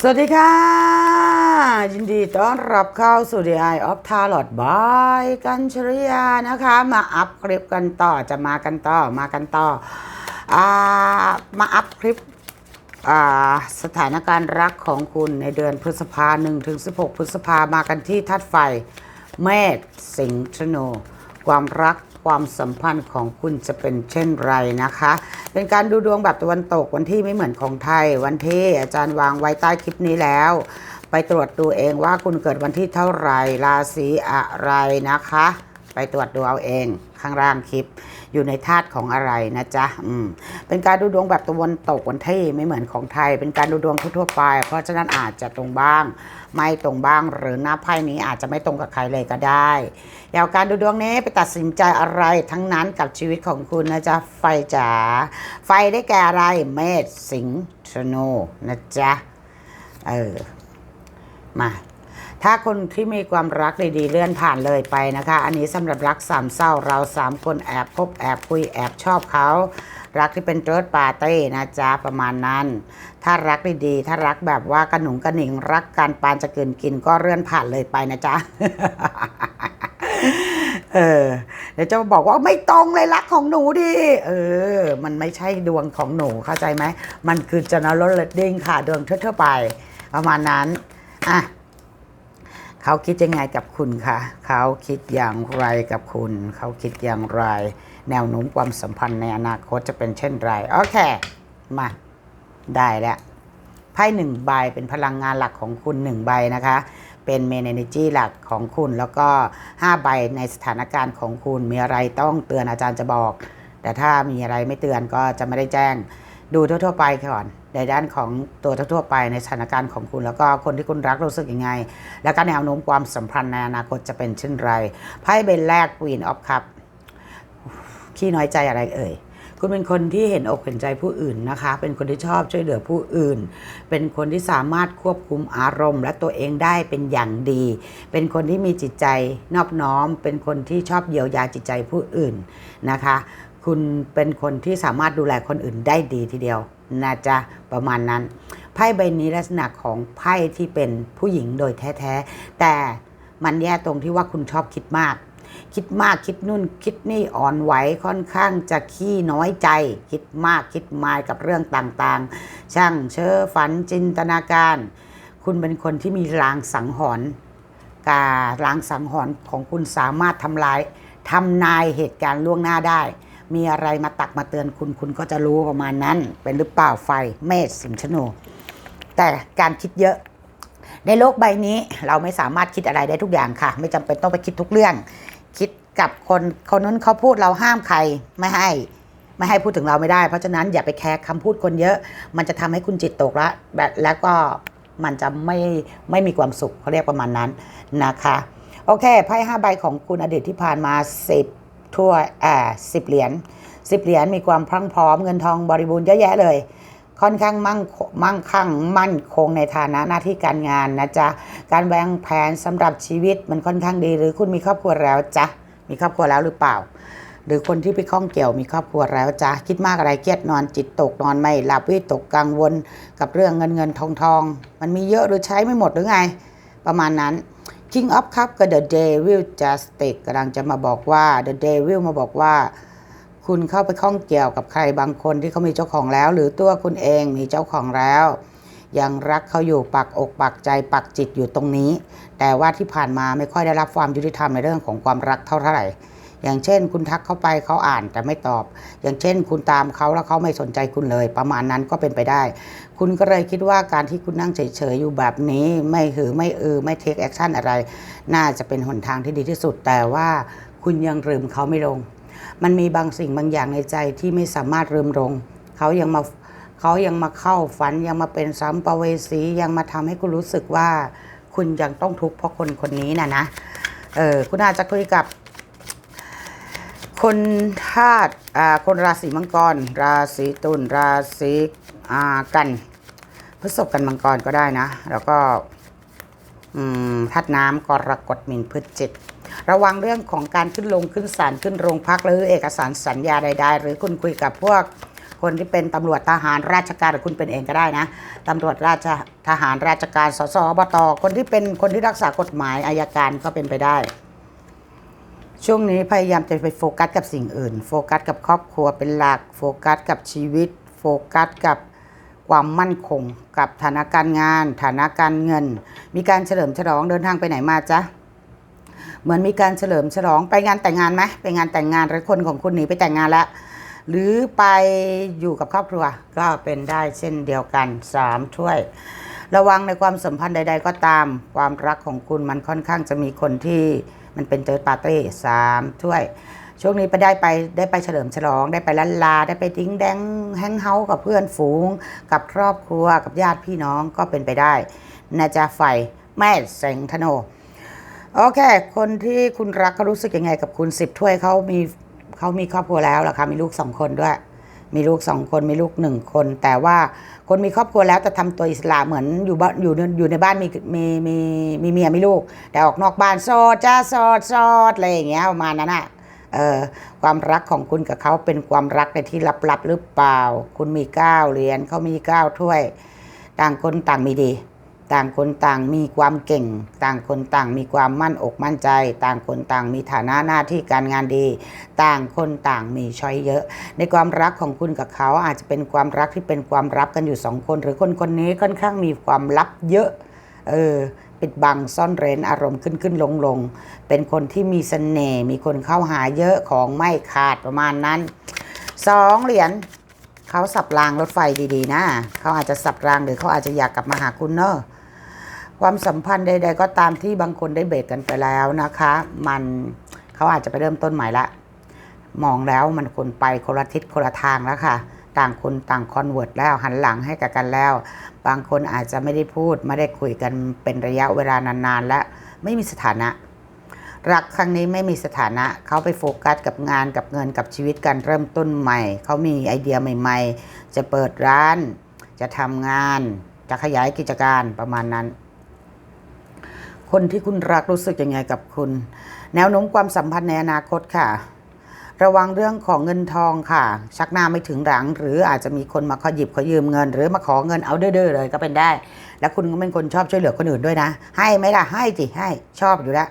สวัสดีค่ะ ยินดีต้อนรับเข้าสู่ The Eye of Tarot by กัญชริยานะคะ มาอัพคลิปกันต่อจะมากันต่อมากันต่ออามาอัพคลิปสถานการณ์รักของคุณในเดือนพฤษภาหนึ่งถึง16พฤษภามากันที่ทัดไฟ เมษสิงห์ธนูความรัก ความสัมพันธ์ของคุณจะเป็นเช่นไรนะคะ เป็นการดูดวงแบบตะวันตกวันที่ไม่เหมือนของไทย วันที่อาจารย์วางไว้ใต้คลิปนี้แล้ว ไปตรวจดูเองว่าคุณเกิดวันที่เท่าไหร่ราศีอะไรนะคะ ไปตรวจดูเอาเอง ข้างล่างคลิป อยู่ในธาตุของอะไรนะจ๊ะอืมเป็นการดูดวงแบบตะวันตกวันที่ไม่เหมือนของไทย เป็นการดูดวงทั่วไป เพราะฉะนั้นอาจจะตรงบ้าง ไม่ตรงบ้าง หรือหน้าไพ่นี้อาจจะไม่ตรงกับใครเลยก็ได้อยาวการดูดวงนี้ไปตัดสินใจอะไรทั้งนั้นกับชีวิตของคุณนะจ๊ะไฟจ๋าไฟได้แก่อะไรเมษสิงห์ธนูนะจ๊ะเออมา ถ้าคนที่มีความรักดีๆ เลื่อนผ่านเลยไปนะคะ อันนี้สำหรับรักสามเศร้าเราสามคนแอบพบแอบคุยแอบชอบเขารักที่เป็นเติร์ดปาร์ตี้นะจ๊ะประมาณนั้น ถ้ารักดีๆ ถ้ารักแบบว่ากระหนุงกระหนิง รักการปานจะเกินกินก็เลื่อนผ่านเลยไปนะจ๊ะเออเดี๋ยวจะบอกว่าไม่ตรงเลยรักของหนูดิเออ มันไม่ใช่ดวงของหนูเข้าใจไหมมันคือ general reading ค่ะดวงทั่วๆไป ประมาณนั้นอะ เขาคิดยังไงกับคุณคะเขาคิดอย่างไรกับคุณ เขาคิดอย่างไร แนวโน้มความสัมพันธ์ในอนาคตจะเป็นเช่นไร โอเค มา ได้แล้วไพ่หนึ่งใบเป็นพลังงานหลักของคุณหนึ่งใบนะคะ เป็นเมนเอเนจีหลักของคุณ แล้วก็ 5 ใบในสถานการณ์ของคุณ มีอะไรต้องเตือนอาจารย์จะบอก แต่ถ้ามีอะไรไม่เตือนก็จะไม่ได้แจ้ง ดูทั่ว ๆ ไปก่อน ในด้านของตัวทั่วไปในสถานการณ์ของคุณ แล้วก็คนที่คุณรักรู้สึกยังไง แล้วก็แนวโน้มความสัมพันธ์ในอนาคตจะเป็นเช่นไรไพ่ใบแรก Queen of Cup ขี้น้อยใจอะไรเอ่ยคุณเป็นคนที่เห็นอกเห็นใจผู้อื่นนะคะ เป็นคนที่ชอบช่วยเหลือผู้อื่น เป็นคนที่สามารถควบคุมอารมณ์ และตัวเองได้เป็นอย่างดี เป็นคนที่มีจิตใจนอบน้อม เป็นคนที่ชอบเยียวยาจิตใจผู้อื่นนะคะ คุณเป็นคนที่สามารถดูแลคนอื่นได้ดีทีเดียว นะจ๊ะประมาณนั้น ไพ่ใบนี้ลักษณะของไพ่ที่เป็นผู้หญิงโดยแท้ๆ แต่มันแย่ตรงที่ว่าคุณชอบคิดมาก คิดมากคิดนู่นคิดนี่อ่อนไหวค่อนข้างจะขี้น้อยใจ คิดมากคิดมายกับเรื่องต่างๆ ช่างเชอฝันจินตนาการ คุณเป็นคนที่มีลางสังหรณ์การลางสังหรณ์ของคุณสามารถทำลายทำนายเหตุการณ์ล่วงหน้าได้ มีอะไรมาตักมาเตือนคุณคุณก็จะรู้ประมาณนั้นเป็นหรือเปล่าไฟเมษสิงห์ธนู แต่การคิดเยอะในโลกใบนี้เราไม่สามารถคิดอะไรได้ทุกอย่างค่ะ ไม่จำเป็นต้องไปคิดทุกเรื่อง คิดกับคนคนนั้นเขาพูดเราห้ามใครไม่ให้ ไม่ให้พูดถึงเราไม่ได้ เพราะฉะนั้นอย่าไปแคร์คำพูดคนเยอะ มันจะทำให้คุณจิตตกละแแล้วก็มันจะไม่ไม่มีความสุขเขาเรียกประมาณนั้นนะคะ โอเคไพ่ห้าใบของคุณอดีตที่ผ่านมาสิบ ทั่วอ่าสิบเหรียญสิบเหรียญมีความพรั่งพร้อมเงินทองบริบูรณ์เยอะแยะเลย ค่อนข้างมั่งมั่งคั่งมั่นคงในฐานะหน้าที่การงานนะจ๊ะการวางแผนสำหรับชีวิตมันค่อนข้างดีหรือคุณมีครอบครัวแล้วจ๊ะมีครอบครัวแล้วหรือเปล่า หรือคนที่ไปข้องเกี่ยวมีครอบครัวแล้วจ๊ะคิดมากอะไรเครียดนอนจิตตกนอนไม่หลับวิตกกังวลกับเรื่องเงินเงินทองทอง มันมีเยอะหรือใช้ไม่หมดหรือไง ประมาณนั้น King of Cup กับ The Devil Justice กำลังจะมาบอกว่า The Devil มาบอกว่า คุณเข้าไปข้องเกี่ยวกับใครบางคนที่เขามีเจ้าของแล้ว หรือตัวคุณเองมีเจ้าของแล้ว ยังรักเขาอยู่ปักอกปักใจปักจิตอยู่ตรงนี้ แต่ว่าที่ผ่านมาไม่ค่อยได้รับความยุติธรรมในเรื่องของความรักเท่าไหร่ อย่างเช่น คุณทักเข้าไปเขาอ่านแต่ไม่ตอบ อย่างเช่น คุณตามเขาแล้วเขาไม่สนใจคุณเลย ประมาณนั้นก็เป็นไปได้ คุณก็เลยคิดว่าการที่คุณนั่งเฉยๆอยู่แบบนี้ไม่หือไม่เออไม่เทคแอคชั่นอะไร น่าจะเป็นหนทางที่ดีที่สุดแต่ว่าคุณยังลืมเขาไม่ลง มันมีบางสิ่งบางอย่างในใจที่ไม่สามารถลืมลงเขายังมาเขายังมาเข้าฝันยังมาเป็นสัมภเวสียังมาทำให้คุณรู้สึกว่า คุณยังต้องทุกข์เพราะคนคนนี้นะนะเออคุณอาจจะคุยกับ คนธาตุอ่าคนราศีมังกร ราศีตุลราศีอ่ากันพฤษภกันมังกรก็ได้นะ แล้วก็อืมธาตุน้ำกรกฎมินพฤศจิกระวังเรื่องของการขึ้นลงขึ้นศาลขึ้นโรงพักหรือเอกสารสัญญาใด ๆ หรือคุณคุยกับพวกคนที่เป็นตำรวจทหารราชการหรือคุณเป็นเองก็ได้นะตำรวจราชทหารราชการสสอบตคนที่เป็นคนที่รักษากฎหมายอายการก็เป็นไปได้ ช่วงนี้พยายามจะไปโฟกัสกับสิ่งอื่น โฟกัสกับครอบครัวเป็นหลัก โฟกัสกับชีวิต โฟกัสกับความมั่นคง กับฐานะการงาน ฐานะการเงิน มีการเฉลิมฉลองเดินทางไปไหนมาจ๊ะเหมือนมีการเฉลิมฉลองไปงานแต่งงานไหมไปงานแต่งงานหรือคนของคุณหนีไปแต่งงานแล้วหรือไปอยู่กับครอบครัวก็เป็นได้เช่นเดียวกันสามถ้วย ระวังในความสัมพันธ์ใด ๆ ก็ตาม ความรักของคุณมันค่อนข้างจะมีคนที่ มันเป็นเติร์ดปาร์ตี้สามถ้วย ช่วงนี้ไปได้ไปได้ไปเฉลิมฉลอง ได้ไปลันลา ได้ไปดิ้งแดงแฮงเฮากับเพื่อนฝูง กับครอบครัวกับญาติพี่น้องก็เป็นไปได้นะจ๊ะไฟแม่แสงธโนโอเค คนที่คุณรักเขารู้สึกยังไงกับคุณสิบถ้วยเขามีเขามีครอบครัวแล้วเหรอคะมีลูกสองคนด้วย มีลูกสองคนมีลูกหนึ่งคน แต่ว่าคนมีครอบครัวแล้วแต่ทำตัวอิสระเหมือนอยู่บ้านอยู่ในอยู่ในบ้านมีมีมีมีเมียมีลูก แต่ออกนอกบ้านโสดจ้าโสดโสดอะไรอย่างเงี้ยประมาณนั้นอะเออความรักของคุณกับเขาเป็นความรักในที่ลับๆหรือเปล่า คุณมีเก้าเหรียญเขามีเก้าถ้วย ต่างคนต่างมีดี ต่างคนต่างมีความเก่ง ต่างคนต่างมีความมั่นอกมั่นใจ ต่างคนต่างมีฐานะหน้าที่การงานดี ต่างคนต่างมีช้อยเยอะ ในความรักของคุณกับเขาอาจจะเป็นความรักที่เป็นความลับกันอยู่สองคน หรือคนคนนี้ค่อนข้างมีความลับเยอะ เออปิดบังซ่อนเร้นอารมณ์ขึ้นขึ้นลงลงเป็นคนที่มีเสน่ห์มีคนเข้าหาเยอะของไม่ขาดประมาณนั้นสองเหรียญเขาสับรางรถไฟดีๆนะ เขาอาจจะสับรางหรือเขาอาจจะอยากกลับมาหาคุณเนอะ ความสัมพันธ์ใด ๆ ก็ตามที่บางคนได้เบรกกันไปแล้วนะคะ มันเขาอาจจะไปเริ่มต้นใหม่ละมองแล้วมันคนไปคนละทิศคนละทางแล้วค่ะต่างคนต่างคอนเวิร์ตแล้วหันหลังให้กับกันแล้ว บางคนอาจจะไม่ได้พูดไม่ได้คุยกันเป็นระยะเวลานานๆ และไม่มีสถานะ รักครั้งนี้ไม่มีสถานะ เขาไปโฟกัสกับงานกับเงินกับชีวิตการเริ่มต้นใหม่ เขามีไอเดียใหม่ ๆ จะเปิดร้าน จะทำงาน จะขยายกิจการประมาณนั้น คนที่คุณรักรู้สึกยังไงกับคุณ แนวโน้มความสัมพันธ์ในอนาคตค่ะ ระวังเรื่องของเงินทองค่ะ ชักหน้าไม่ถึงหลัง หรืออาจจะมีคนมาขอหยิบขอยืมเงิน หรือมาขอเงินเอาเด้อๆเลยก็เป็นได้ แล้วคุณก็เป็นคนชอบช่วยเหลือคนอื่นด้วยนะ ให้ไหมล่ะให้สิให้ชอบอยู่แล้ว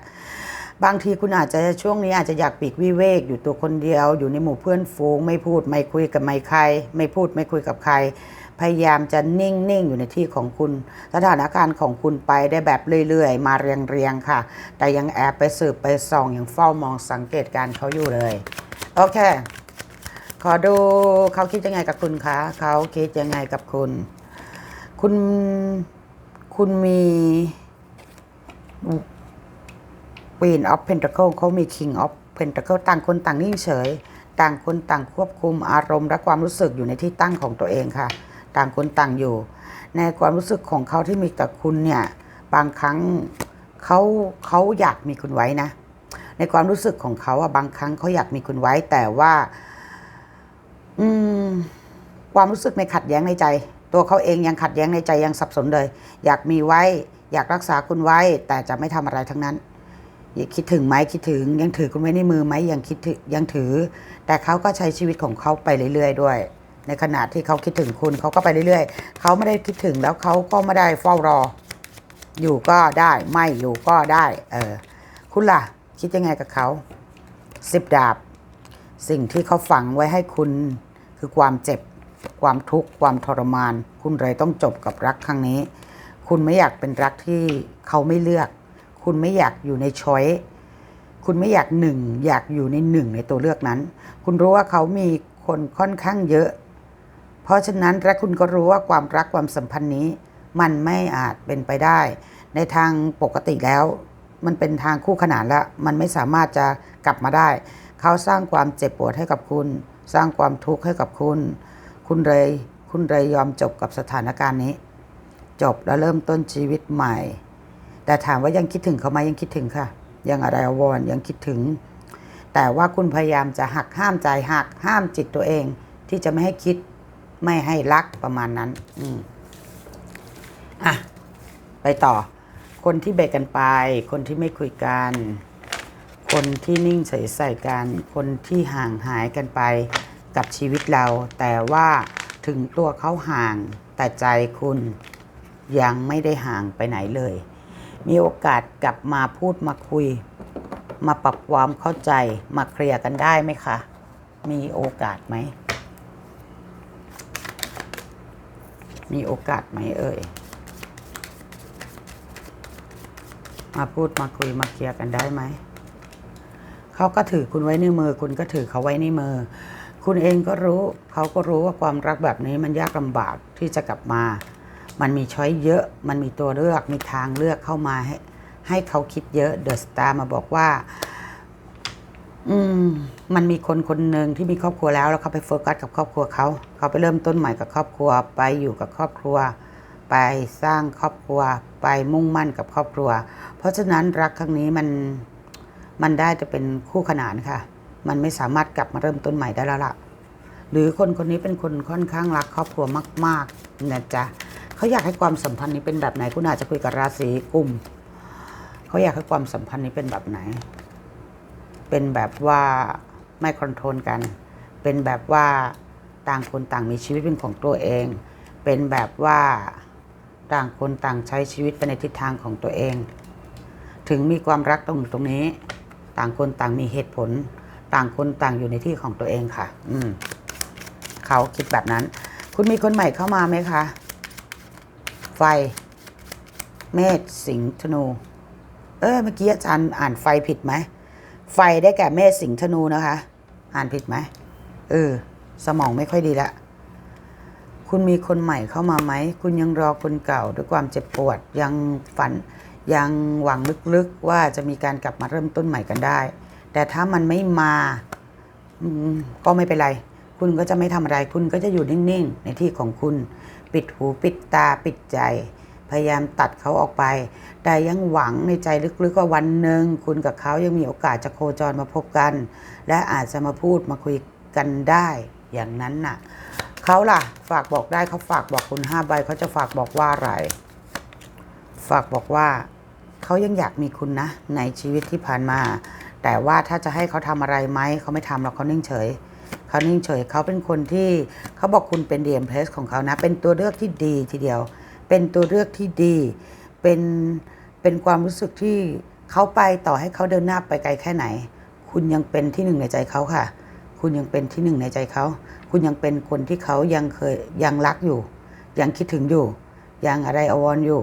บางทีคุณอาจจะช่วงนี้อาจจะอยากปีกวิเวกอยู่ตัวคนเดียว อยู่ในหมู่เพื่อนฝูง ไม่พูดไม่คุยกับไม่ใคร ไม่พูดไม่คุยกับใคร พยายามจะนิ่ง ๆ อยู่ในที่ของคุณ สถานการณ์ของคุณไปได้แบบเรื่อย ๆ มาเรียง ๆ ค่ะ แต่ยังแอบไปสืบไปส่องยังเฝ้ามองสังเกตการเขาอยู่เลย โอเค ขอดูเขาคิดยังไงกับคุณคะเขาคิดยังไงกับคุณ คุณคุณมี Queen of Pentacle เขามี King of Pentacle ต่างคนต่างนิ่งเฉย ต่างคนต่างควบคุมอารมณ์และความรู้สึกอยู่ในที่ตั้งของตัวเองค่ะ ต่างคนต่างอยู่ ในความรู้สึกของเขาที่มีกับคุณเนี่ย บางครั้งเขาเขาอยากมีคุณไว้นะ ในความรู้สึกของเขาอะบางครั้งเขาอยากมีคุณไว้ แต่ว่า อืม ความรู้สึกในขัดแย้งในใจ ตัวเขาเองยังขัดแย้งในใจยังสับสนเลย อยากมีไว้ อยากรักษาคุณไว้ แต่จะไม่ทำอะไรทั้งนั้นคิดถึงไหมคิดถึงยังถือคุณไว้ในมือไหมยังคิดถึงยังถือ แต่เขาก็ใช้ชีวิตของเขาไปเรื่อยๆด้วย ในขณะที่เขาคิดถึงคุณเขาก็ไปเรื่อยๆ เขาไม่ได้คิดถึงแล้วเขาก็ไม่ได้เฝ้ารอ อยู่ก็ได้ไม่อยู่ก็ได้เออคุณล่ะ คิดยังไงกับเขาสิบดาบ สิ่งที่เขาฝังไว้ให้คุณคือความเจ็บ ความทุกข์ความทรมาน คุณเลยต้องจบกับรักครั้งนี้ คุณไม่อยากเป็นรักที่เขาไม่เลือก คุณไม่อยากอยู่ในช้อยคุณไม่อยากหนึ่งอยากอยู่ในหนึ่งในตัวเลือกนั้น คุณรู้ว่าเขามีคนค่อนข้างเยอะ เพราะฉะนั้นและคุณก็รู้ว่าความรักความสัมพันธ์นี้ มันไม่อาจเป็นไปได้ ในทางปกติแล้ว มันเป็นทางคู่ขนานแล้ว มันไม่สามารถจะกลับมาได้ เขาสร้างความเจ็บปวดให้กับคุณ สร้างความทุกข์ให้กับคุณ คุณเลย คุณเลยยอมจบกับสถานการณ์นี้ จบแล้วเริ่มต้นชีวิตใหม่ แต่ถามว่ายังคิดถึงเขาไหมยังคิดถึงค่ะ ยังอะไรอวรยังคิดถึง แต่ว่าคุณพยายามจะหักห้ามใจหักห้ามจิตตัวเองที่จะไม่ให้คิด ไม่ให้รักประมาณนั้น อืมอะ ไปต่อ คนที่เบรกกันไป คนที่ไม่คุยกัน คนที่นิ่งเฉยใส่กัน คนที่ห่างหายกันไปกับชีวิตเรา แต่ว่าถึงตัวเขาห่าง แต่ใจคุณยังไม่ได้ห่างไปไหนเลย มีโอกาสกลับมาพูดมาคุย มาปรับความเข้าใจ มาเคลียร์กันได้ไหมคะ มีโอกาสไหม มีโอกาสไหมเอ่ย มาพูดมาคุยมาเคลียร์กันได้ไหม เขาก็ถือคุณไว้ในมือ คุณก็ถือเขาไว้ในมือ คุณเองก็รู้ เขาก็รู้ว่าความรักแบบนี้มันยากลำบากที่จะกลับมา มันมีช้อยเยอะ มันมีตัวเลือก มีทางเลือกเข้ามาให้ให้เขาคิดเยอะ เดอะสตาร์มาบอกว่า อืมมันมีคนคนหนึ่งที่มีครอบครัวแล้วแล้วเขาไปโฟกัสกับครอบครัวเขาเขาไปเริ่มต้นใหม่กับครอบครัว ไปอยู่กับครอบครัว ไปสร้างครอบครัว ไปมุ่งมั่นกับครอบครัว เพราะฉะนั้นรักครั้งนี้มันมันได้จะเป็นคู่ขนานค่ะ มันไม่สามารถกลับมาเริ่มต้นใหม่ได้แล้วล่ะ หรือคนคนนี้เป็นคนค่อนข้างรักครอบครัวมากๆนะจ๊ะเขาอยากให้ความสัมพันธ์นี้เป็นแบบไหนคุณอาจจะคุยกับราศีกุมเขาอยากให้ความสัมพันธ์นี้เป็นแบบไหน เป็นแบบว่าไม่คอนโทรลกัน เป็นแบบว่าต่างคนต่างมีชีวิตเป็นของตัวเอง เป็นแบบว่าต่างคนต่างใช้ชีวิตไปในทิศทางของตัวเอง ถึงมีความรักตรงตรงนี้ ต่างคนต่างมีเหตุผล ต่างคนต่างอยู่ในที่ของตัวเองค่ะ อืมเขาคิดแบบนั้น คุณมีคนใหม่เข้ามาไหมคะ ไฟ เมษสิงห์ธนู เออเมื่อกี้อาจารย์อ่านไฟผิดไหม ไฟได้แก่เมษสิงธนูนะคะ อ่านผิดไหมเออ สมองไม่ค่อยดีละ คุณมีคนใหม่เข้ามาไหม คุณยังรอคนเก่าด้วยความเจ็บปวด ยังฝัน ยังหวังลึกๆว่าจะมีการกลับมาเริ่มต้นใหม่กันได้ แต่ถ้ามันไม่มาก็ไม่เป็นไร คุณก็จะไม่ทำอะไร คุณก็จะอยู่นิ่งๆ ในที่ของคุณ ปิดหูปิดตาปิดใจ พยายามตัดเขาออกไป แต่ยังหวังในใจลึกๆว่าวันหนึ่งคุณกับเขายังมีโอกาสจะโคจรมาพบกัน และอาจจะมาพูดมาคุยกันได้อย่างนั้นน่ะเขาล่ะ ฝากบอกได้เขาฝากบอกคุณห้าใบเขาจะฝากบอกว่าอะไร ฝากบอกว่าเขายังอยากมีคุณนะ ในชีวิตที่ผ่านมา แต่ว่าถ้าจะให้เขาทำอะไรไหมเขาไม่ทำหรอกเขานิ่งเฉยเขานิ่งเฉยเขาเป็นคนที่เขาบอกคุณเป็นเดียมเพลสของเขานะ เป็นตัวเลือกที่ดีทีเดียว เป็นตัวเลือกที่ดี เป็นเป็นความรู้สึกที่เขาไปต่อให้เขาเดินหน้าไปไกลแค่ไหน คุณยังเป็นที่หนึ่งในใจเขาค่ะ คุณยังเป็นที่หนึ่งในใจเขา คุณยังเป็นคนที่เขายังเคยยังรักอยู่ ยังคิดถึงอยู่ ยังอะไรอวรอยู่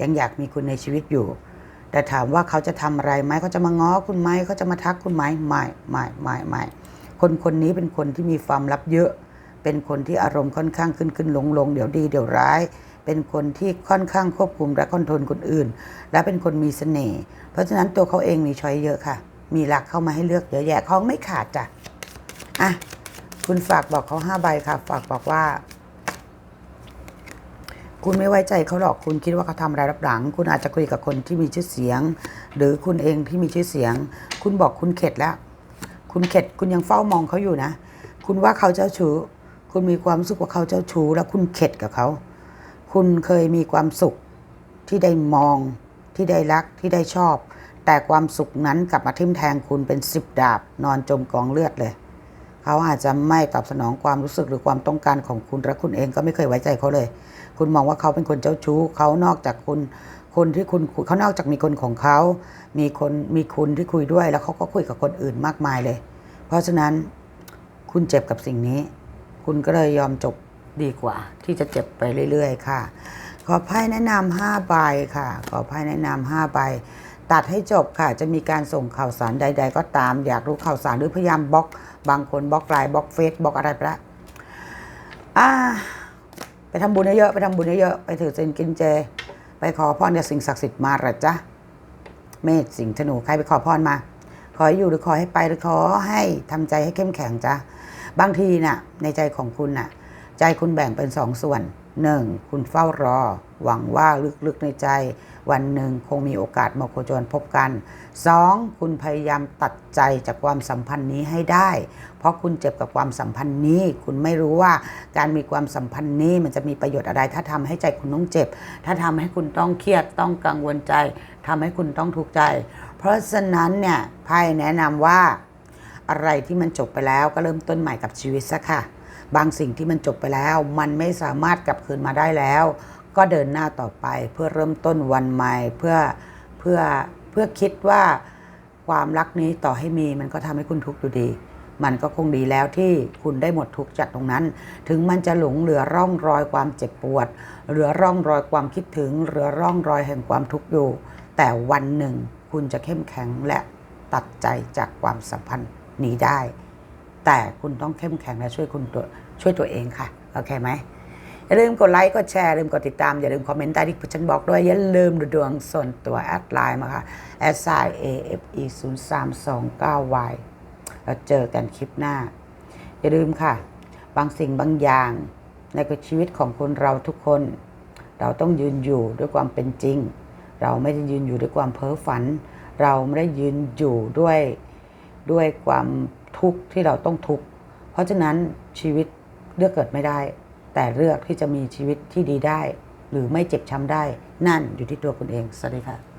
ยังอยากมีคุณในชีวิตอยู่ แต่ถามว่าเขาจะทำอะไรไหมเขาจะมาง้อคุณไหมเขาจะมาทักคุณไหมไม่ไม่ไม่ไม่คนคนนี้เป็นคนที่มีความลับเยอะ เป็นคนที่อารมณ์ค่อนข้างขึ้นขึ้นลงลงเดี๋ยวดีเดี๋ยวร้าย เป็นคนที่ค่อนข้างควบคุมและคอนโทรลคนอื่น และเป็นคนมีเสน่ห์เพราะฉะนั้นตัวเขาเองมีช้อยเยอะค่ะ มีหลักเข้ามาให้เลือกเยอะแยะของไม่ขาดจ้ะอะคุณฝากบอกเขาห้าใบค่ะ ฝากบอกว่า คุณไม่ไว้ใจเขาหรอกคุณคิดว่าเขาทำอะไรรับหลัง คุณอาจจะคุยกับคนที่มีชื่อเสียง หรือคุณเองที่มีชื่อเสียง คุณบอกคุณเข็ดแล้ว คุณเข็ดคุณยังเฝ้ามองเขาอยู่นะ คุณว่าเขาเจ้าชู้คุณมีความรู้สึกว่าเขาเจ้าชู้แล้วคุณเข็ดกับเขา คุณเคยมีความสุขที่ได้มอง ที่ได้รักที่ได้ชอบ แต่ความสุขนั้นกลับมาทิ่มแทงคุณเป็นสิบดาบ นอนจมกองเลือดเลย เขาอาจจะไม่ตอบสนองความรู้สึกหรือความต้องการของคุณและคุณเองก็ไม่เคยไว้ใจเขาเลย คุณมองว่าเขาเป็นคนเจ้าชู้เขานอกจากคุณคนที่คุณเขานอกจากมีคนของเขา มีคนมีคุณที่คุยด้วย แล้วเขาก็คุยกับคนอื่นมากมายเลย เพราะฉะนั้นคุณเจ็บกับสิ่งนี้ คุณก็เลยยอมจบ ดีกว่า ที่จะเจ็บไปเรื่อย ๆ ค่ะ ขอไพ่แนะนำห้าใบค่ะ ขอไพ่แนะนำห้าใบตัดให้จบค่ะ จะมีการส่งข่าวสารใด ๆ ก็ตาม อยากรู้ข่าวสารหรือพยายามบล็อก บางคนบล็อกไลน์บล็อกเฟซบล็อกอะไรไปละอ่าไปทำบุญเยอะๆไปทำบุญเยอะๆไปถือศีลกินเจ ไปขอพรจากสิ่งศักดิ์สิทธิ์มาหรอจ๊ะเมษสิงห์ธนูใครไปขอพรมา ขออยู่หรือขอให้ไปหรือขอให้ทำใจให้เข้มแข็งจ้ะบางทีน่ะ ในใจของคุณน่ะ ใจคุณแบ่งเป็นสองส่วนหนึ่งคุณเฝ้ารอ หวังว่าลึกๆในใจ วันหนึ่งคงมีโอกาสมาโคจรพบกันสองคุณพยายามตัดใจจากความสัมพันธ์นี้ให้ได้ เพราะคุณเจ็บกับความสัมพันธ์นี้ คุณไม่รู้ว่าการมีความสัมพันธ์นี้มันจะมีประโยชน์อะไร ถ้าทำให้ใจคุณต้องเจ็บ ถ้าทำให้คุณต้องเครียดต้องกังวลใจทำให้คุณต้องทุกข์ใจ เพราะฉะนั้นเนี่ยไพ่แนะนำว่า อะไรที่มันจบไปแล้วก็เริ่มต้นใหม่กับชีวิตซะค่ะ บางสิ่งที่มันจบไปแล้ว มันไม่สามารถกลับคืนมาได้แล้ว ก็เดินหน้าต่อไปเพื่อเริ่มต้นวันใหม่เพื่อเพื่อเพื่อคิดว่าความรักนี้ต่อให้มีมันก็ทำให้คุณทุกข์อยู่ดี มันก็คงดีแล้วที่คุณได้หมดทุกข์จากตรงนั้น ถึงมันจะหลงเหลือร่องรอยความเจ็บปวด เหลือร่องรอยความคิดถึง เหลือร่องรอยแห่งความทุกข์อยู่ แต่วันหนึ่งคุณจะเข้มแข็งและตัดใจจากความสัมพันธ์นี้ได้ แต่คุณต้องเข้มแข็งและช่วยคุณตัวช่วยตัวเองค่ะ โอเคไหมอย่าลืมกดไลค์กดแชร์อย่าลืมกดติดตาม อย่าลืมคอมเมนต์ใต้ที่ฉันบอกด้วย อย่าลืมดูดวงส่วนตัวแอดไลน์มาค่ะแอดไซ A F E 0 3 2 9 Y แล้วเจอกันคลิปหน้า อย่าลืมค่ะ บางสิ่งบางอย่างในชีวิตของคนเราทุกคน เราต้องยืนอยู่ด้วยความเป็นจริง เราไม่ได้ยืนอยู่ด้วยความเพ้อฝัน เราไม่ได้ยืนอยู่ด้วยด้วยความ ทุกข์ที่เราต้องทุกข์เพราะฉะนั้นชีวิตเลือกเกิดไม่ได้ แต่เลือกที่จะมีชีวิตที่ดีได้ หรือไม่เจ็บช้ำได้ นั่นอยู่ที่ตัวคุณเองสวัสดีค่ะ